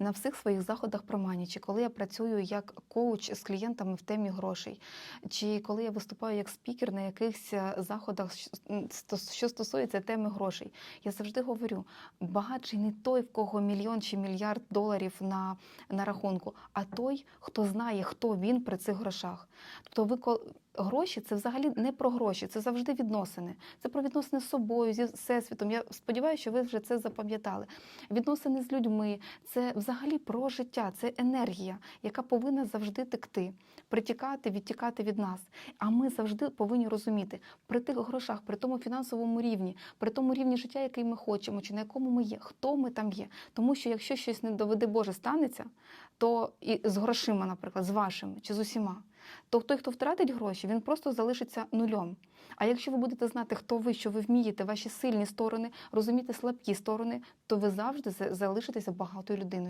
на всіх своїх заходах про мані, чи коли я працюю як коуч з клієнтами в темі грошей, чи коли я виступаю як спікер на якихось е, заходах, що стосується теми грошей, я завжди говорю: багатший не той, в кого мільйон чи мільярд доларів на, на рахунку, а той, хто знає, хто він при цих грошах. Тобто, ви гроші це взагалі не про гроші, це завжди відносини. Це про відносини з собою, зі всесвітом. Я сподіваюся, що ви вже це запам'ятали. Відносини з людьми це взагалі про життя, це енергія, яка повинна завжди текти, притікати, відтікати від нас. А ми завжди повинні розуміти при тих грошах, при тому фінансовому рівні, при тому рівні життя, який ми хочемо, чи на якому ми є, хто ми там є. Тому що якщо щось не доведе Боже станеться, то і з грошима, наприклад, з вашими чи з усіма, то той, хто втратить гроші, він просто залишиться нульом. А якщо ви будете знати, хто ви, що ви вмієте, ваші сильні сторони, розуміти слабкі сторони, то ви завжди залишитеся багатою людиною.